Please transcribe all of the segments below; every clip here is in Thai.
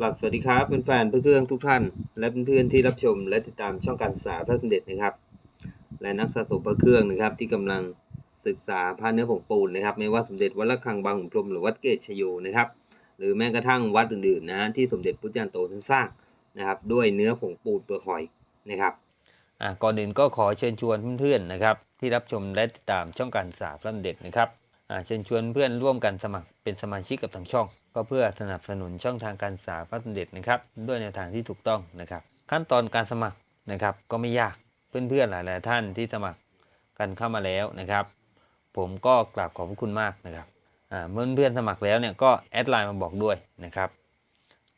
กลับสวัสดีครับแฟนเพื่อนๆทุกท่าน และเพื่อนๆที่รับชม และติดตามช่องการศึกษาพระสมเด็จนะครับ และนักสะสมพระเครื่องนะครับ ที่กำลังศึกษาพระเนื้อผงปูนนะครับ ไม่ว่าสมเด็จวัดระฆังบางขุนพรหมหรือวัดเกตชโยนะครับ หรือแม้กระทั่งวัดอื่นๆนะที่สมเด็จพุทธจารย์โตท่านสร้างนะครับด้วยเนื้อผงปูนเปลือกหอยนะครับอะก่อนอื่นก็ขอเชิญชวนเพื่อนๆนะครับ ที่รับชมและติดตามช่องการศึกษาพระสมเด็จนะครับ เชิญชวนเพื่อนร่วมกันสมัครเป็นสมาชิกกับทางช่อง ก็เพื่อสนับสนุนช่องทางการศึกษาพระสมเด็จนะครับ ด้วยแนวทางที่ถูกต้องนะครับ ขั้นตอนการสมัครนะครับ ก็ไม่ยากเพื่อนๆหลาย ๆ ท่านที่สมัครกันเข้ามาแล้วนะครับ ผมก็กราบขอบพระคุณมากนะครับเมื่อเพื่อนสมัครแล้วเนี่ยก็แอดไลน์มาบอกด้วยนะครับ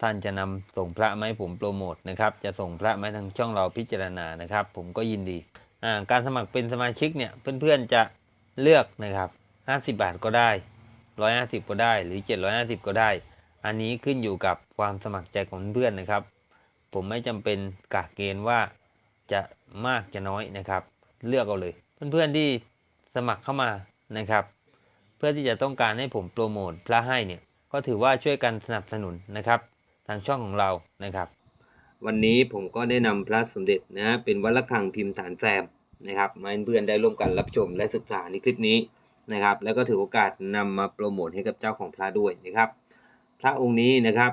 ท่านจะนำส่งพระมาให้ผมโปรโมทนะครับ จะส่งพระมาให้ทางช่องเราพิจารณานะครับ ผมก็ยินดีการสมัครเป็นสมาชิกเนี่ยเพื่อนๆจะเลือกนะครับ 50 บาทก็ได้ 150 ก็ได้ หรือ 750 ก็ได้ อันนี้ขึ้นอยู่กับความสมัครใจของเพื่อนนะครับ ผมไม่จำเป็นกะเกณฑ์ว่าจะมากจะน้อยนะครับ เลือกเอาเลย เพื่อนๆที่สมัครเข้ามานะครับ เพื่อที่จะต้องการให้ผมโปรโมทพระให้เนี่ยก็ถือว่าช่วยกันสนับสนุนนะครับ ทางช่องของเรานะครับ วันนี้ผมก็ได้นำพระสมเด็จนะเป็นวัดระฆังพิมพ์ฐานแซมนะครับมาให้เพื่อนได้ร่วมกันรับชมและศึกษาในคลิปนี้ นะครับ แล้วก็ถือโอกาสนำมาโปรโมทให้กับเจ้าของพระด้วยนะครับ พระองค์นี้นะครับ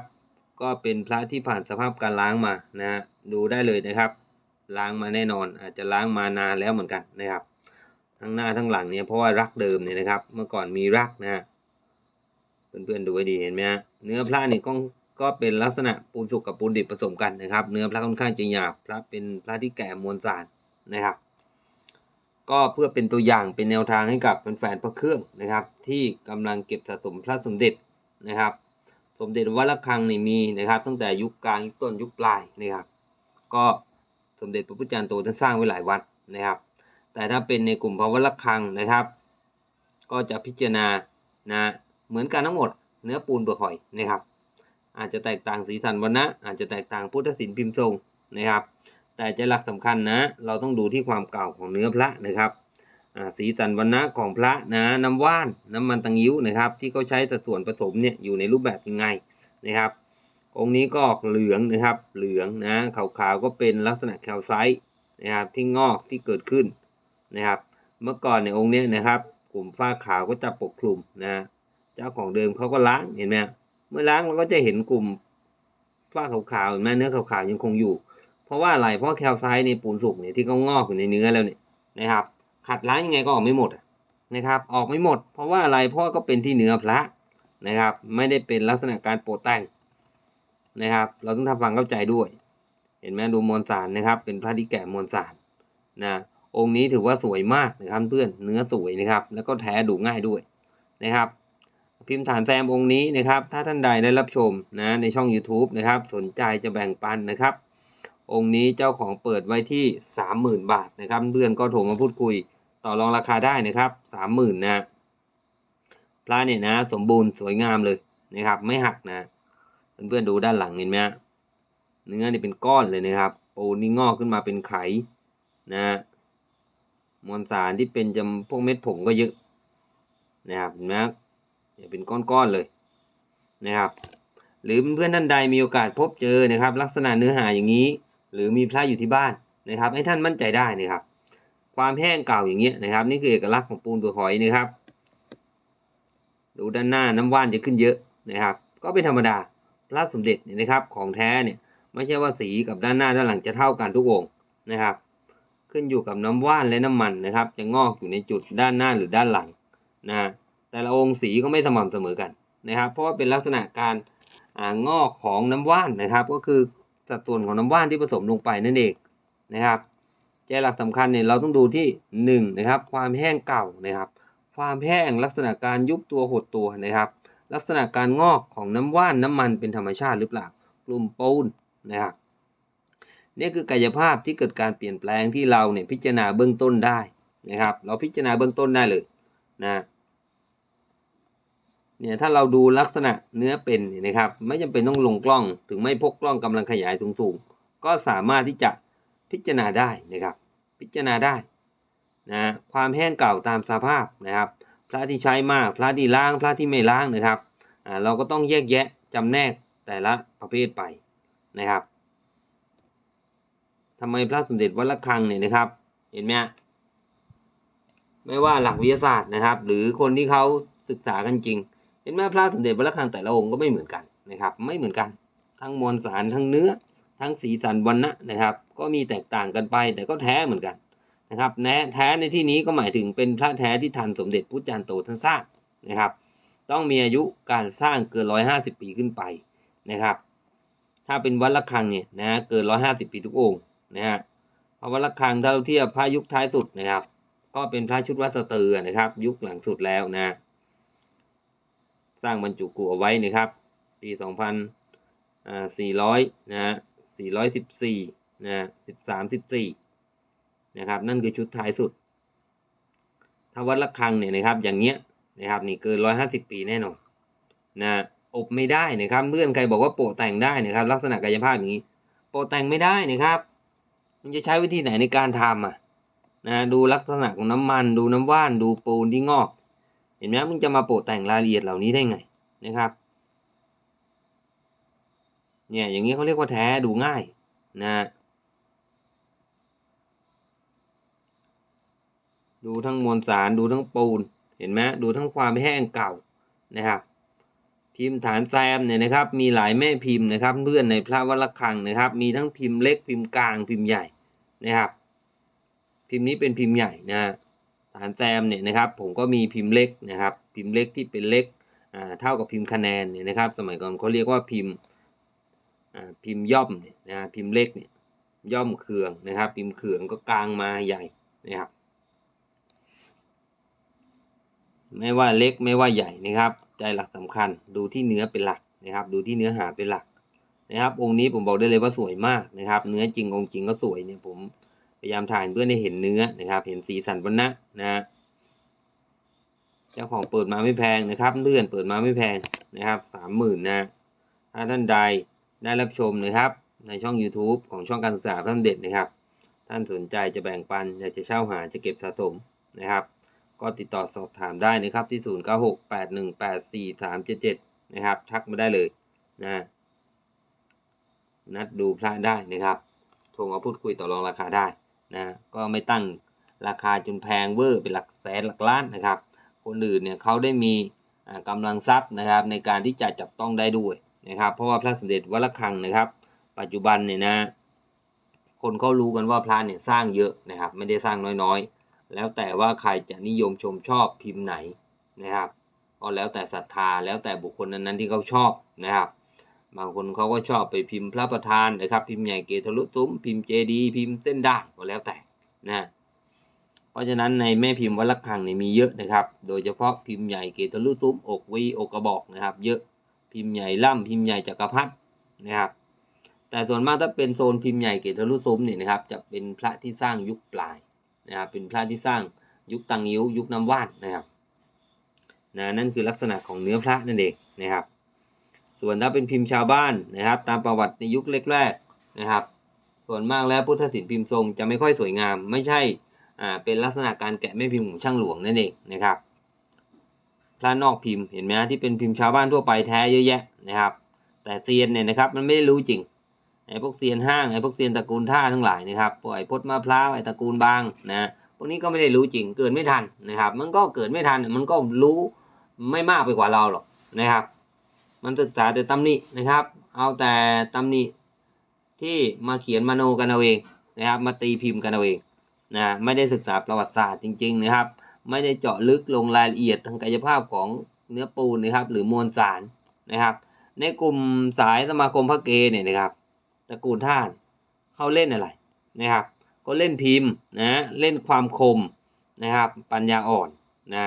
ก็เป็นพระที่ผ่านสภาพการล้างมานะฮะดูได้เลยนะครับ ล้างมาแน่นอน อาจจะล้างมานานแล้วเหมือนกันนะครับ ทั้งหน้าทั้งหลังเนี่ยเพราะว่ารักเดิมเนี่ยนะครับ เมื่อก่อนมีรักนะฮะเพื่อนๆดูให้ดีเห็นไหมฮะเนื้อพระนี่ก็ก็เป็นลักษณะปูนสุกกับปูนดิบผสมกันนะครับ เนื้อพระค่อนข้างจะหยาบพระเป็นพระที่แก่มวลสารนะครับ ก็เพื่อเป็นตัวอย่างเป็นแนวทางให้กับแฟนๆพระเครื่องนะครับ ที่กำลังเก็บสะสมพระสมเด็จนะครับ สมเด็จวัดระฆังนี่มีนะครับ ตั้งแต่ยุคกลางยุคต้นยุคปลายนะครับ ก็สมเด็จพระพุทธจารย์โตท่านสร้างไว้หลายวัดนะครับ แต่ถ้าเป็นในกลุ่มพระวัดระฆังนะครับ ก็จะพิจารณานะเหมือนกันทั้งหมด เนื้อปูนเปลือกหอยนะครับ อาจจะแตกต่างสีสันวรรณะอาจจะแตกต่างพุทธศิลป์พิมพ์ทรงนะครับ แต่ใจหลักสำคัญนะ เราต้องดูที่ความเก่าของเนื้อพระนะครับสีสันวรรณะของพระนะน้ำว่านน้ำมันตังยิ้วนะครับ ที่เขาใช้สัดส่วนผสมเนี่ยอยู่ในรูปแบบยังไงนะครับ องค์นี้ก็ออกเหลืองนะครับเหลืองนะขาวๆก็เป็นลักษณะแคลไซต์นะครับที่งอกที่เกิดขึ้นนะครับ เมื่อก่อนในองค์เนี้ยนะครับ กลุ่มฝ้าขาวก็จะปกคลุมนะเจ้าของเดิมเขาก็ล้างเห็นไหมเมื่อล้างเราก็จะเห็นกลุ่มฝ้าขาวๆเห็นไหมเนื้อขาวๆยังคงอยู่ เพราะว่าอะไรเพราะแคลไซต์ในปูนสุกเนี่ยที่เขางอกอยู่ในเนื้อแล้วเนี่ยนะครับ ขัดล้างยังไงก็ออกไม่หมดนะครับ ออกไม่หมด เพราะว่าอะไรเพราะว่าก็เป็นที่เนื้อพระนะครับ ไม่ได้เป็นลักษณะการโปะแต่งนะครับ เราต้องทำความเข้าใจด้วย เห็นไหมดูมวลสารนะครับ เป็นพระที่แก่มวลสารนะองค์นี้ถือว่าสวยมากนะครับเพื่อนเนื้อสวยนะครับ แล้วก็แท้ดูง่ายด้วยนะครับ พิมพ์ฐานแซมองค์นี้นะครับ ถ้าท่านใดได้รับชมนะในช่อง YouTube นะครับ สนใจจะแบ่งปันนะครับ องค์นี้เจ้าของเปิดไว้ที่ 30,000 บาทนะครับ เพื่อนก็โทรมาพูดคุยต่อรองราคาได้นะครับ 30,000นะพระเนี่ยนะ สมบูรณ์สวยงามเลยนะครับ ไม่หักนะ เพื่อนๆดูด้านหลังเห็นไหมเนื้อนี่เป็นก้อนเลยนะครับปูนี่งอกขึ้นมาเป็นไขนะมวลสารที่เป็นจำพวกเม็ดผงก็เยอะนะครับเห็นไหมเนี่ยเป็นก้อนๆเลยนะครับ หรือเพื่อนๆท่านใดมีโอกาสพบเจอนะครับ ลักษณะเนื้อหาอย่างนี้ หรือมีพระอยู่ที่บ้านนะครับ ให้ท่านมั่นใจได้นะครับ ความแห้งเก่าอย่างเงี้ยนะครับ นี่คือเอกลักษณ์ของปูนเปลือกหอยนะครับ ดูด้านหน้าน้ำว่านจะขึ้นเยอะนะครับ ก็เป็นธรรมดาพระสมเด็จเนี่ยนะครับ ของแท้เนี่ยไม่ใช่ว่าสีกับด้านหน้าด้านหลังจะเท่ากันทุกองนะครับ ขึ้นอยู่กับน้ำว่านและน้ำมันนะครับ จะงอกอยู่ในจุดด้านหน้าหรือด้านหลังนะแต่ละองค์สีก็ไม่สม่ำเสมอกันนะครับ เพราะว่าเป็นลักษณะการอ่างอกของน้ำว่านนะครับ ก็คือ สัดส่วนของน้ำว่านที่ผสมลงไปนั่นเองนะครับใจหลักสำคัญเนี่ยเราต้องดูที่หนึ่งนะครับความแห้งเก่านะครับ ความแห้งลักษณะการยุบตัวหดตัวนะครับ ลักษณะการงอกของน้ำว่านน้ำมันเป็นธรรมชาติหรือเปล่ากลุ่มปูนนะครับนี่คือกายภาพที่เกิดการเปลี่ยนแปลงที่เราเนี่ยพิจารณาเบื้องต้นได้นะครับ เราพิจารณาเบื้องต้นได้เลยนะ เนี่ยถ้าเราดูลักษณะเนื้อเป็นนะครับ ไม่จำเป็นต้องลงกล้อง ถึงไม่พกกล้องกำลังขยายสูงๆก็สามารถที่จะพิจารณาได้นะครับ พิจารณาได้นะความแห้งเก่าตามสภาพนะครับ พระที่ใช้มากพระที่ล้างพระที่ไม่ล้างนะครับอ่าเราก็ต้องแยกแยะจำแนกแต่ละประเภทไปนะครับทำไมพระสมเด็จวัดระฆังเนี่ยนะครับ เห็นไหมไม่ว่าหลักวิทยาศาสตร์นะครับ หรือคนที่เขาศึกษากันจริง เห็นไหมพระสมเด็จวัดระฆังแต่ละองค์ก็ไม่เหมือนกันนะครับ ไม่เหมือนกัน ทั้งมวลสารทั้งเนื้อ ทั้งสีสันวันนะนะครับ ก็มีแตกต่างกันไปแต่ก็แท้เหมือนกันนะครับแท้แท้ในที่นี้ก็หมายถึงเป็นพระแท้ที่ทันสมเด็จพุทธจารย์โตท่านสร้างนะครับ ต้องมีอายุการสร้างเกินร้อยห้าสิบปีขึ้นไปนะครับ ถ้าเป็นวัดระฆังเนี่ยนะเกินร้อยห้าสิบปีทุกองค์นะฮะเพราะวัดระฆังถ้าเราเทียบพระยุคท้ายสุดนะครับ ก็เป็นพระชุดวัดสเตือนะครับ ยุคหลังสุดแล้วนะ สร้างบรรจุกุเอาไว้นะครับ ปีสองพันสี่ร้อยนะฮะสี่ร้อยสิบสี่นะสิบสามสิบสี่นะครับ นั่นคือชุดท้ายสุด ถ้าวัดระฆังเนี่ยนะครับ อย่างเงี้ยนะครับ นี่เกินร้อยห้าสิบปีแน่นอนนะอบไม่ได้นะครับเพื่อนใครบอกว่าโปะแต่งได้นะครับ ลักษณะกายภาพอย่างนี้ โปะแต่งไม่ได้นะครับ มันจะใช้วิธีไหนในการทำอะนะดูลักษณะของน้ำมัน ดูน้ำว่าน ดูปูนที่งอก เห็นไหมมึงจะมาโปะแต่งรายละเอียดเหล่านี้ได้ไงนะครับ เนี่ยอย่างนี้เขาเรียกว่าแท้ดูง่ายนะดูทั้งมวลสารดูทั้งปูน เห็นไหมดูทั้งความแห้งเก่านะครับ พิมพ์ฐานแซมเนี่ยนะครับ มีหลายแม่พิมพ์นะครับ เพื่อนในพระวัดระฆังนะครับ มีทั้งพิมพ์เล็กพิมพ์กลางพิมพ์ใหญ่นะครับ พิมพ์นี้เป็นพิมพ์ใหญ่นะ ฐานแซมเนี่ยนะครับผมก็มีพิมพ์เล็กนะครับ พิมพ์เล็กที่เป็นเล็กเท่ากับพิมพ์คะแนนเนี่ยนะครับ สมัยก่อนเขาเรียกว่าพิมพ์พิมพ์ย่อมเนี่ยนะพิมพ์เล็กเนี่ยย่อมเคืองนะครับ พิมพ์เคืองก็กลางมาใหญ่นะครับ ไม่ว่าเล็กไม่ว่าใหญ่นะครับ ใจหลักสำคัญดูที่เนื้อเป็นหลักนะครับ ดูที่เนื้อหาเป็นหลักนะครับ องค์นี้ผมบอกได้เลยว่าสวยมากนะครับ เนื้อจริงองค์จริงก็สวยเนี่ยผม ยายามถ่ายเพื่อให้เห็นเนื้อนะครับ เห็นสีสันวันนะนะฮะเจ้าของเปิดมาไม่แพงนะครับ เลื่อนเปิดมาไม่แพงนะครับสามหมื่นนะถ้าท่านใดได้รับชมนะครับ ในช่อง YouTube ของช่องการศึกษาท่านเด็ดนะครับ ท่านสนใจจะแบ่งปันอยากจะเช่าหาจะเก็บสะสมนะครับ ก็ติดต่อสอบถามได้นะครับที่ 0968184377 นะครับ ทักมาได้เลยนะนัดดูพระได้นะครับโทรมาพูดคุยต่อรองราคาได้ นะก็ไม่ตั้งราคาจนแพงเวอร์เป็นหลักแสนหลักล้านนะครับ คนอื่นเนี่ยเขาได้มีอ่าลังทรัพย์นะครับ ในการที่จะจับต้องได้ด้วยนะครับ เพราะว่าพระสมเด็จวัดระฆังนะครับ ปัจจุบันเนี่ยนะ คนเขารู้กันว่าพระเนี่ยสร้างเยอะนะครับ ไม่ได้สร้างน้อยๆ แล้วแต่ว่าใครจะนิยมชมชอบพิมพ์ไหนนะครับก็แล้วแต่ศรัทธาแล้วแต่บุคคลนั้นๆที่เขาชอบนะครับ บางคนเขาก็ชอบไปพิมพ์พระประธานนะครับ พิมพ์ใหญ่เกทะลุซุ้มพิมพ์เจดีพิมพ์เส้นได้ก็แล้วแต่นะเพราะฉะนั้นในแม่พิมพ์วัดระฆังเนี่ยมีเยอะนะครับ โดยเฉพาะพิมพ์ใหญ่เกทะลุซุ้มอกวีอกกระบอกนะครับ เยอะพิมพ์ใหญ่ล่ำพิมพ์ใหญ่จักรพรรดินะครับ แต่ส่วนมากถ้าเป็นโซนพิมพ์ใหญ่เกทะลุซุ้มเนี่ยนะครับ จะเป็นพระที่สร้างยุคปลายนะครับเป็นพระที่สร้างยุคตังยิ้วยุคน้ำว่านนะครับนะนั่นคือลักษณะของเนื้อพระนั่นเองนะครับ ส่วนถ้าเป็นพิมพ์ชาวบ้านนะครับ ตามประวัติในยุคแรกๆนะครับ ส่วนมากแล้วพุทธศิลป์พิมพ์ทรงจะไม่ค่อยสวยงาม ไม่ใช่อ่าเป็นลักษณะการแกะแม่พิมพ์ของช่างหลวงนั่นเองนะครับพระนอกพิมพ์เห็นไหมที่เป็นพิมพ์ชาวบ้านทั่วไปแท้เยอะแยะนะครับ แต่เซียนเนี่ยนะครับมันไม่ได้รู้จริงไอ้พวกเซียนห้างไอ้พวกเซียนตระกูลท่าทั้งหลายนะครับพวกไอ้พดมะพร้าวไอ้ตระกูลบางนะพวกนี้ก็ไม่ได้รู้จริงเกิดไม่ทันนะครับ มันก็เกิดไม่ทันมันก็รู้ไม่มากไปกว่าเราหรอกนะครับ มันศึกษาแต่ตำหนินะครับ เอาแต่ตำหนิที่มาเขียนมโนกันเอาเองนะครับ มาตีพิมพ์กันเอาเองนะไม่ได้ศึกษาประวัติศาสตร์จริง ๆ นะครับ ไม่ได้เจาะลึกลงรายละเอียดทางกายภาพของเนื้อปูนนะครับ หรือมวลสารนะครับ ในกลุ่มสายสมาคมพระเกเนี่ยนะครับตระกูลท่านเขาเล่นอะไรนะครับ ก็เล่นพิมพ์นะเล่นความคมนะครับ ปัญญาอ่อนนะ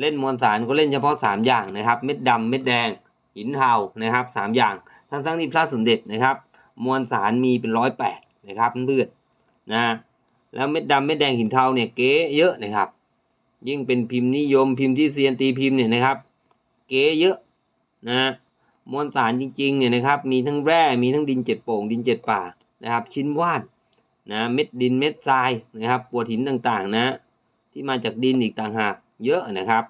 เล่นมวลสารก็เล่นเฉพาะสามอย่างนะครับ เม็ดดำเม็ดแดง หินเทานะครับสามอย่าง ทั้งทั้งที่พระสมเด็จนะครับ มวลสารมีเป็นร้อยแปดนะครับเพื่อนนะแล้วเม็ดดำเม็ดแดงหินเทาเนี่ยเก๋เยอะนะครับ ยิ่งเป็นพิมพ์นิยมพิมพ์ที่เซียนตีพิมพ์เนี่ยนะครับ เก๋เยอะนะมวลสารจริงๆเนี่ยนะครับมีทั้งแร่มีทั้งดินเจ็ดโป่งดินเจ็ดป่านะครับ ชิ้นว่านนะเม็ดดินเม็ดทรายนะครับปวดหินต่างๆนะ ที่มาจากดินอีกต่างหาก เยอะนะครับ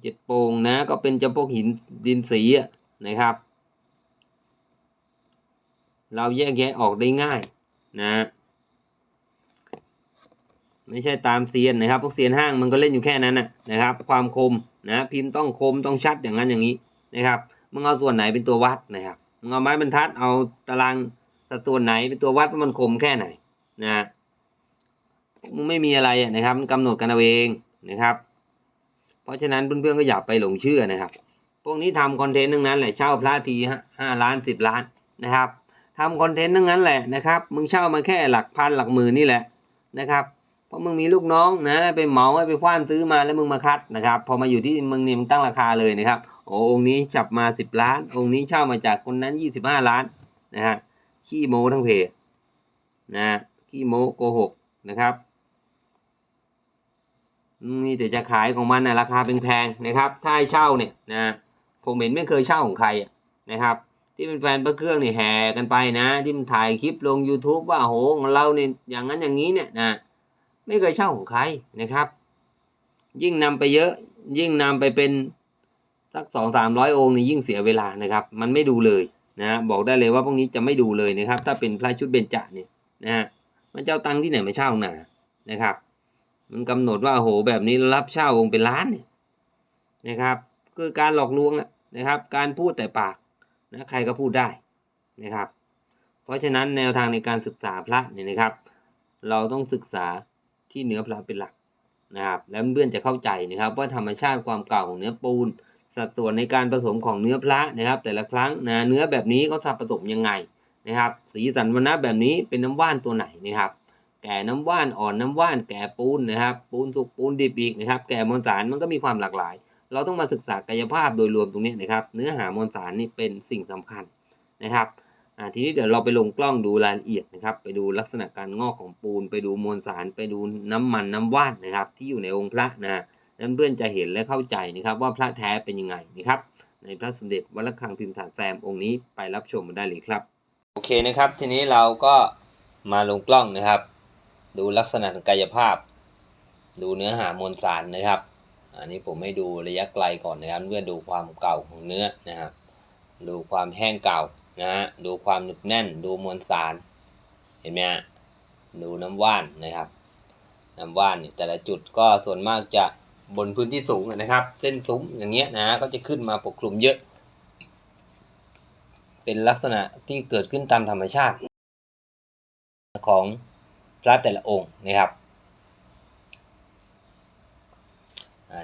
เจ็ดโป่งนะก็เป็นจำพวกหินดินสีนะครับ เราแยกแยะออกได้ง่ายนะไม่ใช่ตามเซียนนะครับ พวกเซียนห้างมันก็เล่นอยู่แค่นั้นนะนะครับ ความคมนะพิมพ์ต้องคมต้องชัดอย่างนั้นอย่างนี้นะครับมึงเอาส่วนไหนเป็นตัววัดนะครับมึงเอาไม้บรรทัดเอาตารางสัดส่วนไหนเป็นตัววัดว่ามันคมแค่ไหนนะมึงไม่มีอะไรนะครับมันกำหนดกันเอาเอง นะครับ เพราะฉะนั้นเพื่อนๆก็อย่าไปหลงเชื่อนะครับ พวกนี้ทำคอนเทนต์ทั้งนั้นแหละเช่าพระทีห้าล้านสิบล้านนะครับทำคอนเทนต์ทั้งนั้นแหละนะครับมึงเช่ามาแค่หลักพันหลักหมื่นนี่แหละนะครับเพราะมึงมีลูกน้องนะไปเหมาไปคว้านซื้อมาแล้วมึงมาคัดนะครับ พอมาอยู่ที่มึงนี่มึงตั้งราคาเลยนะครับโอ้องค์นี้จับมาสิบล้าน องค์นี้เช่ามาจากคนนั้นยี่สิบห้าล้านนะฮะขี้โม้ทั้งเพจนะขี้โม้โกหกนะครับ มีแต่จะขายของมันนะราคาแพงๆนะครับถ้าให้เช่าเนี่ยนะผมเห็นไม่เคยเช่าของใครนะครับ ที่เป็นแฟนพระเครื่องนี่แห่กันไปนะ ที่มันถ่ายคลิปลง YouTube ว่าโหของเราเนี่ยอย่างนั้นอย่างนี้เนี่ยนะไม่เคยเช่าของใครนะครับ ยิ่งนำไปเยอะยิ่งนำไปเป็นสักสองสามร้อยองค์นี่ยิ่งเสียเวลานะครับ มันไม่ดูเลยนะบอกได้เลยว่าพวกนี้จะไม่ดูเลยนะครับ ถ้าเป็นพระชุดเบญจเนี่ยนะฮะมันจะเอาตังค์ที่ไหนมาเช่าหนานะครับ มันกำหนดว่าโหแบบนี้รับเช่าองค์เป็นล้านเนี่ยนะครับ คือการหลอกลวงนะครับ การพูดแต่ปากนะใครก็พูดได้นะครับ เพราะฉะนั้นแนวทางในการศึกษาพระเนี่ยนะครับ เราต้องศึกษาที่เนื้อพระเป็นหลักนะครับ แล้วเพื่อนจะเข้าใจนะครับว่าธรรมชาติความเก่าของเนื้อปูน สัดส่วนในการผสมของเนื้อพระนะครับ แต่ละครั้งนะเนื้อแบบนี้เขาสับผสมยังไงนะครับ สีสันวรรณะแบบนี้เป็นน้ำว่านตัวไหนนะครับ แก่น้ำว่านอ่อนน้ำว่านแก่ปูนนะครับ ปูนสุกปูนดิบอีกนะครับ แก่มวลสารมันก็มีความหลากหลาย เราต้องมาศึกษากายภาพโดยรวมตรงนี้นะครับ เนื้อหามวลสารนี่เป็นสิ่งสำคัญนะครับทีนี้เดี๋ยวเราไปลงกล้องดูรายละเอียดนะครับ ไปดูลักษณะการงอกของปูน ไปดูมวลสาร ไปดูน้ำมันน้ำว่านนะครับ ที่อยู่ในองค์พระนะนั้นเพื่อนจะเห็นและเข้าใจนะครับ ว่าพระแท้เป็นยังไงนะครับ ในพระสมเด็จวัดระฆังพิมพ์ฐานแซมองค์นี้ไปรับชมมาได้เลยครับ โอเคนะครับ ทีนี้เราก็มาลงกล้องนะครับ ดูลักษณะกายภาพ ดูเนื้อหามวลสารนะครับ อันนี้ผมให้ดูระยะไกลก่อนนะครับเพื่อดูความเก่าของเนื้อนะครับ ดูความแห้งเก่านะฮะดูความหนึบแน่น ดูมวลสาร เห็นไหมฮะดูน้ำว่านนะครับ น้ำว่านแต่ละจุดก็ส่วนมากจะบนพื้นที่สูงนะครับ เส้นซุ้มอย่างเงี้ยนะก็จะขึ้นมาปกคลุมเยอะ เป็นลักษณะที่เกิดขึ้นตามธรรมชาติของ พระแต่ละองค์นะครับ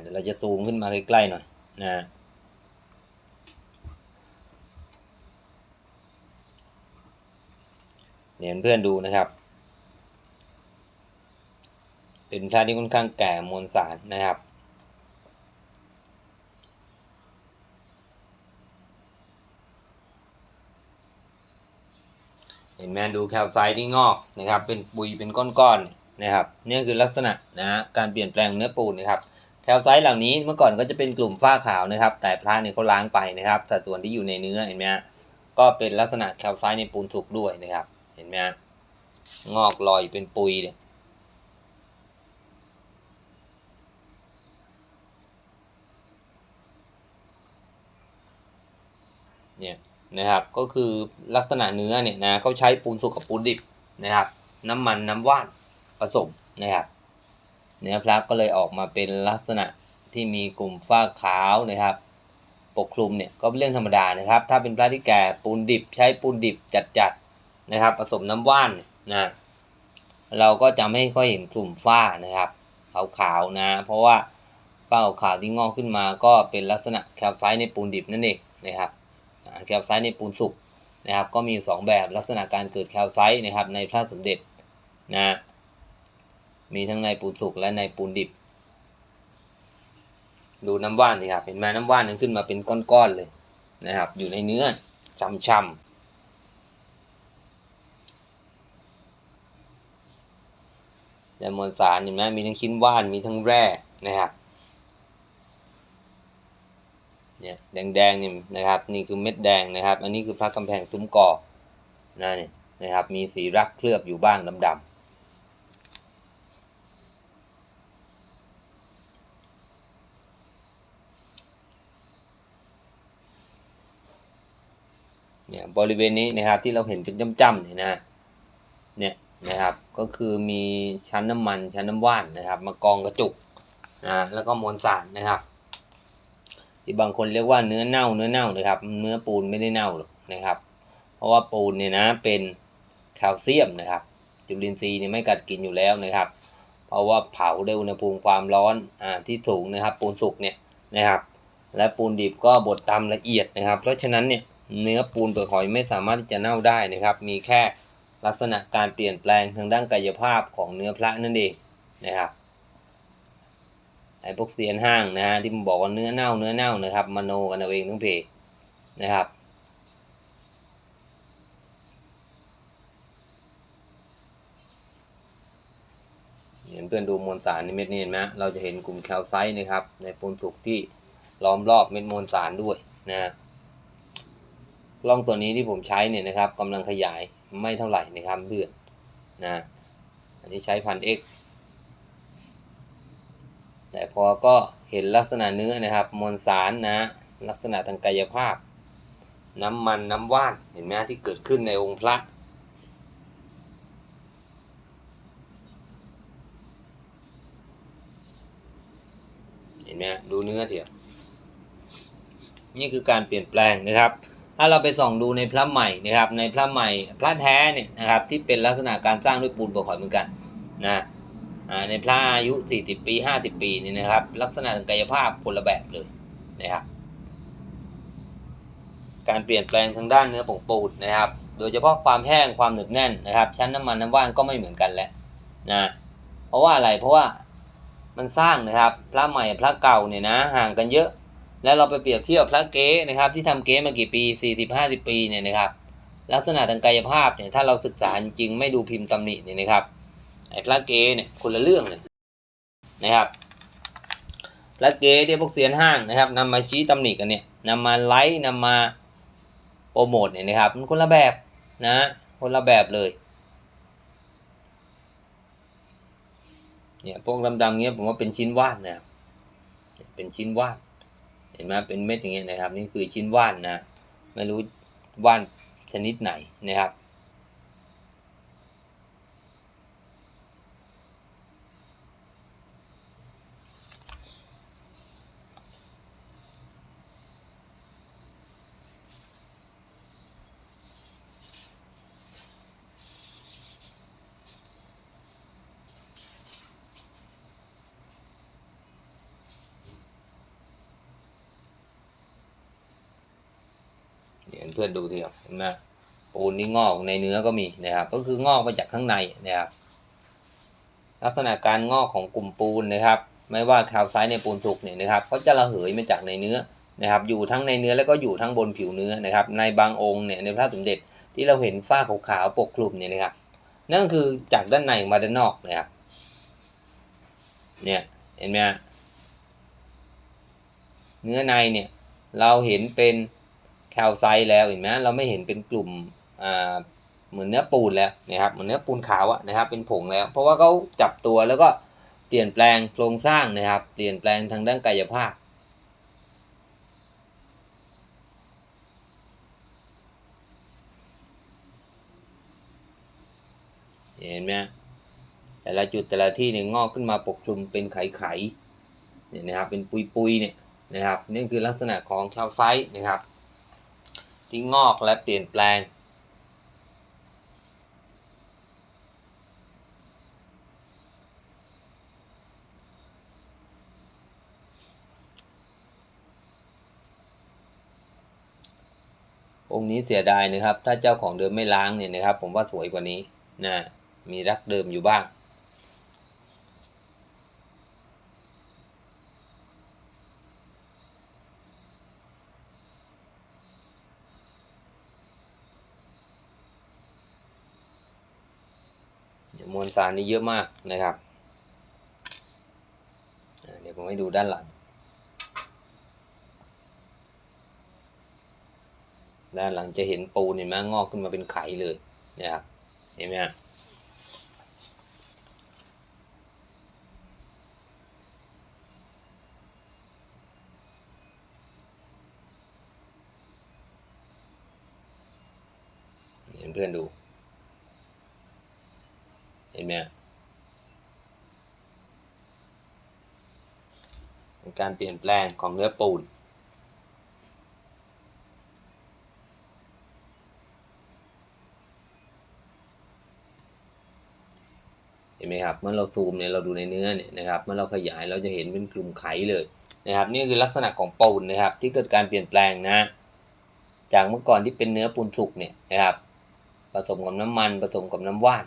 เดี๋ยวเราจะซูมขึ้นมาใกล้ๆหน่อยนะเนี่ยเพื่อนดูนะครับ เป็นพระที่ค่อนข้างแก่มวลสารนะครับ เห็นไหมดูแคลไซต์ที่งอกนะครับ เป็นปุยเป็นก้อนๆนะครับนี่คือลักษณะนะฮะการเปลี่ยนแปลงเนื้อปูนนะครับแคลไซต์เหล่านี้เมื่อก่อนก็จะเป็นกลุ่มฝ้าขาวนะครับ แต่พระเนี่ยเขาล้างไปนะครับสัดส่วนที่อยู่ในเนื้อเห็นไหมฮะก็เป็นลักษณะแคลไซต์ในปูนสุกด้วยนะครับ เห็นไหมฮะงอกลอยเป็นปุยเนี่ยเนี่ย นะครับ ก็คือลักษณะเนื้อเนี่ยนะเขาใช้ปูนสุกกับปูนดิบนะครับ น้ำมันน้ำว่านผสมนะครับเนื้อพระก็เลยออกมาเป็นลักษณะที่มีกลุ่มฝ้าขาวนะครับ ปกคลุมเนี่ยก็เป็นเรื่องธรรมดานะครับ ถ้าเป็นพระที่แก่ปูนดิบ ใช้ปูนดิบจัดๆนะครับ ผสมน้ำว่านนะเราก็จะไม่ค่อยเห็นกลุ่มฝ้านะครับขาวๆนะ เพราะว่าฝ้าขาวที่งอกขึ้นมาก็เป็นลักษณะแคลไซต์ในปูนดิบนั่นเองนะครับ แคลไซต์ในปูนสุกนะครับ ก็มีสองแบบลักษณะการเกิดแคลไซต์นะครับ ในพระสมเด็จนะมีทั้งในปูนสุกและในปูนดิบ ดูน้ำว่านสิครับเห็นไหมน้ำว่านนั้นขึ้นมาเป็นก้อนๆเลยนะครับ อยู่ในเนื้อช่ำๆแต่มวลสารเห็นไหมมีทั้งชิ้นว่านมีทั้งแร่นะครับ เนี่ยแดงๆนี่นะครับ นี่คือเม็ดแดงนะครับ อันนี้คือพระกำแพงซุ้มกอนะนี่นะครับ มีสีรักเคลือบอยู่บ้างดำๆเนี่ยบริเวณนี้นะครับที่เราเห็นเป็นจ้ำๆเนี่ยนะเนี่ยนะครับก็คือมีชั้นน้ำมันชั้นน้ำว่านนะครับ มากองกระจุกนะแล้วก็มวลสารนะครับ ที่บางคนเรียกว่าเนื้อเน่าเนื้อเน่านะครับ เนื้อปูนไม่ได้เน่าหรอกนะครับ เพราะว่าปูนเนี่ยนะเป็นแคลเซียมนะครับ จุลินทรีย์เนี่ยไม่กัดกินอยู่แล้วนะครับ เพราะว่าเผาด้วยอุณหภูมิความร้อนอ่าที่สูงนะครับ ปูนสุกเนี่ยนะครับ และปูนดิบก็บดตามละเอียดนะครับ เพราะฉะนั้นเนี่ยเนื้อปูนเปลือกหอยไม่สามารถที่จะเน่าได้นะครับ มีแค่ลักษณะการเปลี่ยนแปลงทางด้านกายภาพของเนื้อพระนั่นเองนะครับ ไอ้พวกเซียนห้างนะฮะที่มันบอกว่าเนื้อเน่าเนื้อเน่านะครับมโนกันเอาเองทั้งเพนะครับ เห็นเพื่อนดูมวลสารในเม็ดนี้เห็นไหมเราจะเห็นกลุ่มแคลไซต์นะครับ ในปูนสุกที่ล้อมรอบเม็ดมวลสารด้วยนะกล้องตัวนี้ที่ผมใช้เนี่ยนะครับกำลังขยายไม่เท่าไหร่นะครับเพื่อนนะอันนี้ใช้พัน X แต่พอก็เห็นลักษณะเนื้อนะครับมวลสารนะลักษณะทางกายภาพ น้ำมันน้ำว่านเห็นไหมที่เกิดขึ้นในองค์พระเห็นไหมดูเนื้อเถอะนี่คือการเปลี่ยนแปลงนะครับ ถ้าเราไปส่องดูในพระใหม่นะครับ ในพระใหม่พระแท้เนี่ยนะครับที่เป็นลักษณะการสร้างด้วยปูนเปลือกหอยเหมือนกันนะ ในพระอายุ 40 ปี 50 ปีนี่นะครับ ลักษณะทางกายภาพคนละแบบเลยนะครับ การเปลี่ยนแปลงทางด้านเนื้อผงปูนนะครับ โดยเฉพาะความแห้งความหนึบแน่นนะครับ ชั้นน้ำมันน้ำว่านก็ไม่เหมือนกันแล้วนะเพราะว่าอะไรเพราะว่ามันสร้างนะครับ พระใหม่พระเก่าเนี่ยนะห่างกันเยอะ แล้วเราไปเปรียบเทียบพระเก๊นะครับ ที่ทำเก๊มากี่ปี 40 50 ปีเนี่ยนะครับ ลักษณะทางกายภาพเนี่ยถ้าเราศึกษาจริงๆไม่ดูพิมพ์ตำหนิเนี่ยนะครับ ไอ้พระเกเนี่ยคนละเรื่องเลยนะครับพระเก๊ที่พวกเซียนห้างนะครับนำมาชี้ตำหนิกันเนี่ยนำมาไลฟ์นำมาโปรโมทเนี่ยนะครับมันคนละแบบนะคนละแบบเลยเนี่ยพวกดำๆเงี้ยผมว่าเป็นชิ้นวาดนะครับเป็นชิ้นวาด เห็นไหมเป็นเม็ดอย่างเงี้ยนะครับ นี่คือชิ้นวานนะ ไม่รู้ว่านชนิดไหนนะครับ เดี๋ยวเพื่อนดูทีครับเห็นไหมปูนนี่งอกในเนื้อก็มีนะครับ ก็คืองอกมาจากข้างในนะครับ ลักษณะการงอกของกลุ่มปูนนะครับ ไม่ว่าแคลไซต์ในปูนสุกเนี่ยนะครับก็จะระเหยมาจากในเนื้อนะครับ อยู่ทั้งในเนื้อแล้วก็อยู่ทั้งบนผิวเนื้อนะครับ ในบางองค์เนี่ยในพระสมเด็จที่เราเห็นฝ้าขาวๆปกคลุมเนี่ยนะครับ นั่นคือจากด้านในมาด้านนอกนะครับเนี่ยเห็นไหมเนื้อในเนี่ยเราเห็นเป็น แคลไซต์แล้วเห็นไหมเราไม่เห็นเป็นกลุ่มอ่าเหมือนเนื้อปูนแล้วนะครับเหมือนเนื้อปูนขาวอะนะครับเป็นผงแล้ว เพราะว่าเขาจับตัวแล้วก็เปลี่ยนแปลงโครงสร้างนะครับ เปลี่ยนแปลงทางด้านกายภาพเห็นไหมแต่ละจุดแต่ละที่เนี่ยงอกขึ้นมาปกคลุมเป็นไข่ๆเนี่ยนะครับเป็นปุยๆเนี่ยนะครับนี่คือลักษณะของแคลไซต์นะครับ ที่งอกและเปลี่ยนแปลง องค์นี้เสียดายนะครับ ถ้าเจ้าของเดิมไม่ล้างเนี่ยนะครับ ผมว่าสวยกว่านี้นะมีรักเดิมอยู่บ้าง เดี๋ยวมวล สารนี่เยอะมากนะครับ เดี๋ยวผมให้ดูด้านหลัง ด้านหลังจะเห็นปูนเห็นไหมงอกขึ้นมาเป็นไข่เลยนะครับเห็นไหมฮะเห็นเพื่อนดู เห็นไหมฮะเป็นการเปลี่ยนแปลงของเนื้อปูน เห็นไหมครับ เมื่อเราซูมเนี่ยเราดูในเนื้อเนี่ยนะครับ เมื่อเราขยายเราจะเห็นเป็นกลุ่มไขเลยนะครับ นี่คือลักษณะของปูนนะครับ ที่เกิดการเปลี่ยนแปลงนะ จากเมื่อก่อนที่เป็นเนื้อปูนสุกเนี่ยนะครับ ผสมกับน้ำมันผสมกับน้ำว่าน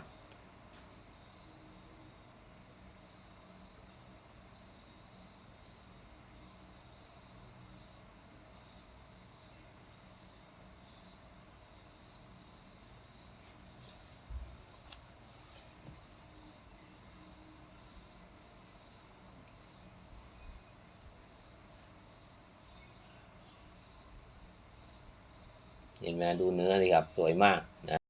เห็นไหมดูเนื้อเลยครับสวยมากนะ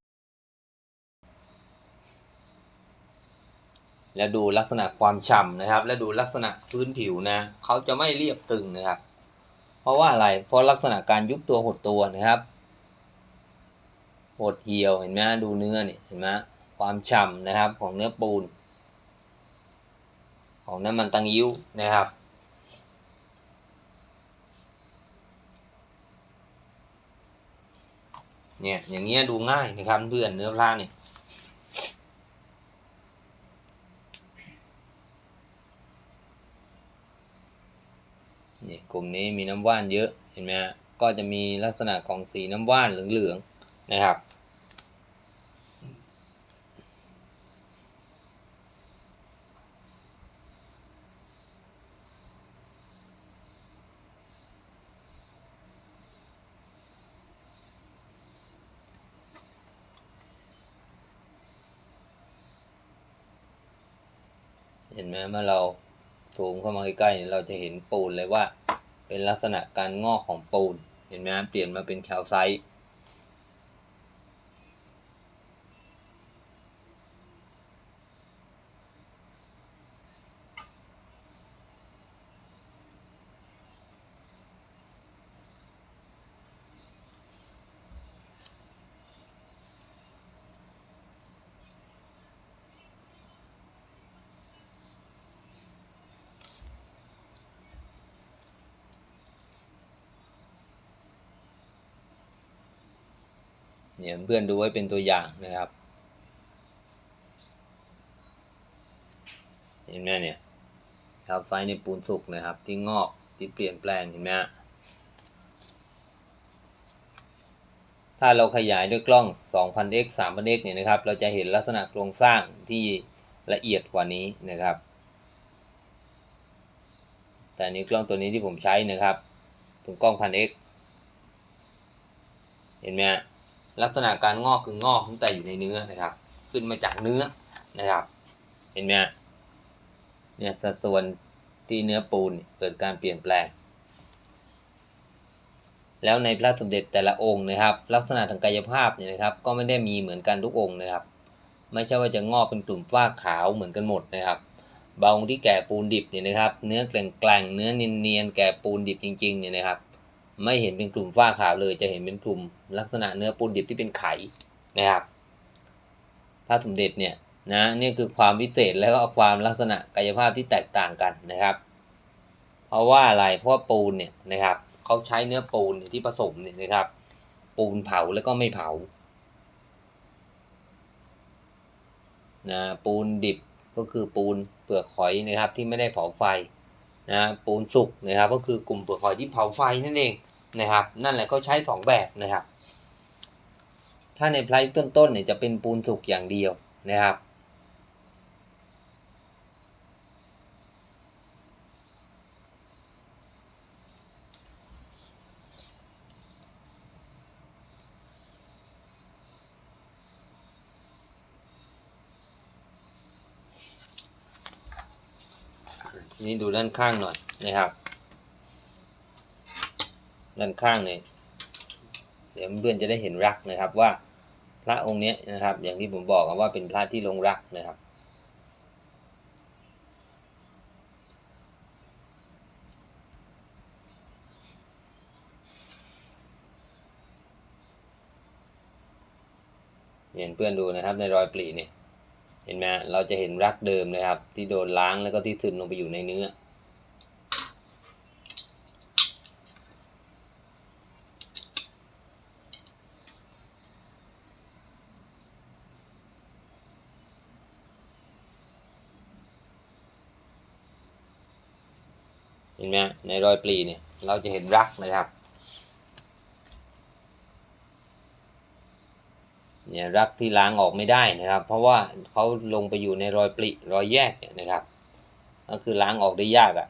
แล้วดูลักษณะความฉ่ำนะครับ แล้วดูลักษณะพื้นผิวนะเขาจะไม่เรียบตึงนะครับ เพราะว่าอะไรเพราะลักษณะการยุบตัวหดตัวนะครับหดเหี่ยวเห็นไหมดูเนื้อเนี่ยเห็นไหมความฉ่ำนะครับของเนื้อปูน ของน้ำมันตังยิ้วนะครับ เนี่ย อย่างเงี้ยดูง่ายนะครับเพื่อนเนื้อพลาเนี่ยนี่กลุ่มนี้มีน้ำว่านเยอะเห็นไหมฮะก็จะมีลักษณะของสีน้ำว่านเหลืองๆนะครับ นไหมเมื่อเราสูงเข้ามาใกล้ๆเราจะเห็นปูนเลยว่า เป็นลักษณะการงอกของปูน เห็นไหมเปลี่ยนมาเป็นแคลไซต์ เนี่ยเพื่อนดูไว้เป็นตัวอย่างนะครับเห็นไหมเนี่ยแคลไซต์ในปูนสุกนะครับ ที่งอกที่เปลี่ยนแปลงเห็นไหมฮะถ้าเราขยายด้วยกล้อง 2000x 3000x เนี่ยนะครับ เราจะเห็นลักษณะโครงสร้างที่ละเอียดกว่านี้นะครับ แต่นี้กล้องตัวนี้ที่ผมใช้นะครับเป็นกล้อง 1000x เห็นไหมฮะ ลักษณะการงอกคืองอกตั้งแต่อยู่ในเนื้อนะครับ ขึ้นมาจากเนื้อนะครับ เห็นไหมเนี่ยสัดส่วนที่เนื้อปูนเกิดการเปลี่ยนแปลง แล้วในพระสมเด็จแต่ละองค์นะครับ ลักษณะทางกายภาพเนี่ยนะครับ ก็ไม่ได้มีเหมือนกันทุกองค์นะครับ ไม่ใช่ว่าจะงอกเป็นกลุ่มฝ้าขาวเหมือนกันหมดนะครับบางองค์ที่แก่ปูนดิบเนี่ยนะครับ เนื้อแกร่งๆเนื้อเนียนๆแก่ปูนดิบจริงๆเนี่ยนะครับ ไม่เห็นเป็นกลุ่มฝ้าขาวเลย จะเห็นเป็นกลุ่มลักษณะเนื้อปูนดิบที่เป็นไข่นะครับพระสมเด็จเนี่ยนะนี่คือความพิเศษแล้วก็ความลักษณะกายภาพที่แตกต่างกันนะครับ เพราะว่าอะไรเพราะว่าปูนเนี่ยนะครับเขาใช้เนื้อปูนที่ผสมเนี่ยนะครับ ปูนเผาแล้วก็ไม่เผานะปูนดิบก็คือปูนเปลือกหอยนะครับที่ไม่ได้เผาไฟนะปูนสุกนะครับ ก็คือกลุ่มเปลือกหอยที่เผาไฟนั่นเอง นะครับ นั่นแหละเขาใช้สองแบบนะครับ ถ้าในไพร์ต้นๆเนี่ยจะเป็นปูนสุกอย่างเดียวนะครับนี่ดูด้านข้างหน่อยนะครับ ด้านข้างเนี่ยเดี๋ยวเพื่อนจะได้เห็นรักนะครับว่าพระองค์เนี้ยนะครับ อย่างที่ผมบอกว่าเป็นพระที่ลงรักนะครับ เห็นเพื่อนดูนะครับในรอยปลีเนี่ยเห็นไหมเราจะเห็นรักเดิมนะครับ ที่โดนล้างแล้วก็ที่ซึมลงไปอยู่ในเนื้อ เห็นไหมฮะ ในรอยปลีเนี่ยเราจะเห็นรักนะครับเนี่ยรักที่ล้างออกไม่ได้นะครับ เพราะว่าเขาลงไปอยู่ในรอยปริรอยแยกเนี่ยนะครับ ก็คือล้างออกได้ยากอะ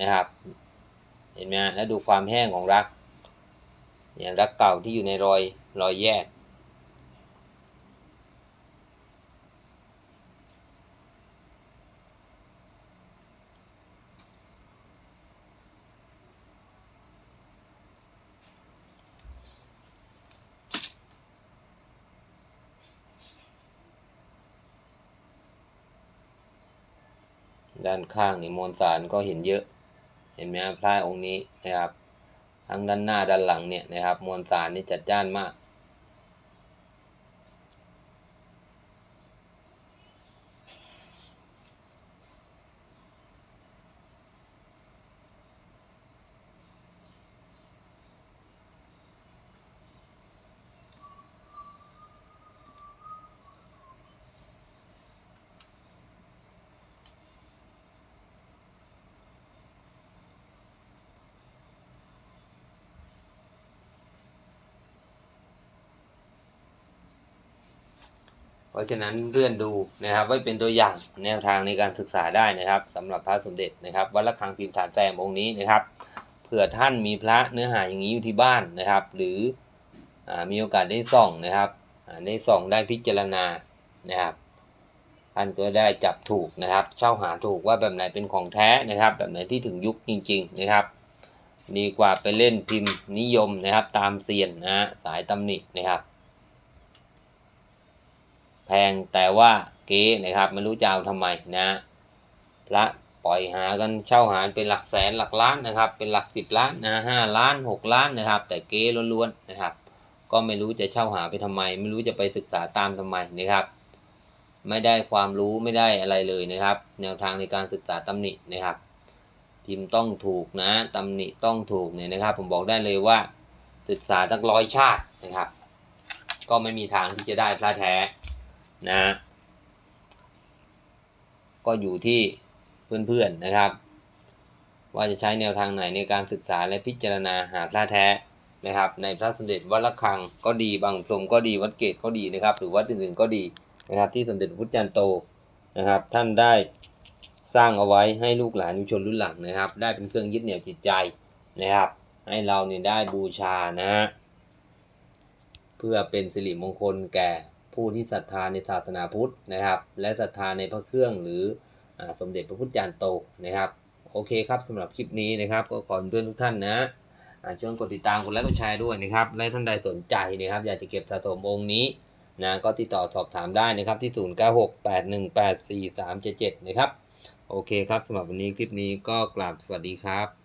นะครับ เห็นไหมแล้วดูความแห้งของรักเนี่ยรักเก่าที่อยู่ในรอยรอยแยก ด้านข้างนี่มวลสารก็เห็นเยอะ เห็นไหมพระองค์นี้นะครับ ทั้งด้านหน้าด้านหลังเนี่ยนะครับ มวลสารนี่จัดจ้านมาก เพราะฉะนั้นเลื่อนดูนะครับไว้เป็นตัวอย่างแนวทางในการศึกษาได้นะครับสำหรับพระสมเด็จนะครับวัดระฆังพิมพ์ฐานแซมองค์นี้นะครับเผื่อท่านมีพระเนื้อหาอย่างนี้อยู่ที่บ้านนะครับ หรืออมีโอกาสได้ส่องนะครับได้ส่องได้พิจารณานะครับท่านก็ได้จับถูกนะครับ เช่าหาถูกว่าแบบไหนเป็นของแท้นะครับ แบบไหนที่ถึงยุคจริง ๆนะครับ ดีกว่าไปเล่นพิมพ์นิยมนะครับ ตามเซียนนะฮะสายตำหนินะครับ งแต่ว่าเก๊นะครับไม่รู้จะเอาทำไมนะพระปล่อยหากันเช่าหาเป็นหลักแสนหลักล้านนะครับ เป็นหลักสิบล้านนะห้าล้านหกล้านนะครับ แต่เก๊ล้วนๆนะครับ ก็ไม่รู้จะเช่าหาไปทำไม ไม่รู้จะไปศึกษาตามทำไมนะครับ ไม่ได้ความรู้ไม่ได้อะไรเลยนะครับ แนวทางในการศึกษาตำหนินะครับ พิมพ์ต้องถูกนะตำหนิต้องถูกเนี่ยนะครับ ผมบอกได้เลยว่า ศึกษาตั้งร้อยชาตินะครับ ก็ไม่มีทางที่จะได้พระแท้ นะฮะก็อยู่ที่เพื่อนๆนะครับ ว่าจะใช้แนวทางไหนในการศึกษาและพิจารณาหาพระแท้นะครับ ในพระสมเด็จวัดระฆังก็ดีบางพรมก็ดีวัดเกตก็ดีนะครับ หรือวัดอื่นๆก็ดีนะครับ ที่สมเด็จพุทธจารย์โตนะครับ ท่านได้สร้างเอาไว้ให้ลูกหลานยุชนรุ่นหลังนะครับ ได้เป็นเครื่องยึดเหนี่ยวจิตใจนะครับ ให้เราเนี่ยได้บูชานะฮะเพื่อเป็นสิริมงคลแก่ ผู้ที่ศรัทธาในศาสนาพุทธนะครับ และศรัทธาในพระเครื่องหรืออสมเด็จพระพุทธจารย์โตนะครับ โอเคครับสำหรับคลิปนี้นะครับ ก็ขอเพื่อนทุกท่านนะช่วยกดติดตามกดไลค์กดแชร์ด้วยนะครับ และท่านใดสนใจนะครับ อยากจะเก็บสะสมองค์นี้นะก็ติดต่อสอบถามได้นะครับที่ 0968184377 นะครับ โอเคครับสำหรับวันนี้คลิปนี้ก็กราบสวัสดีครับ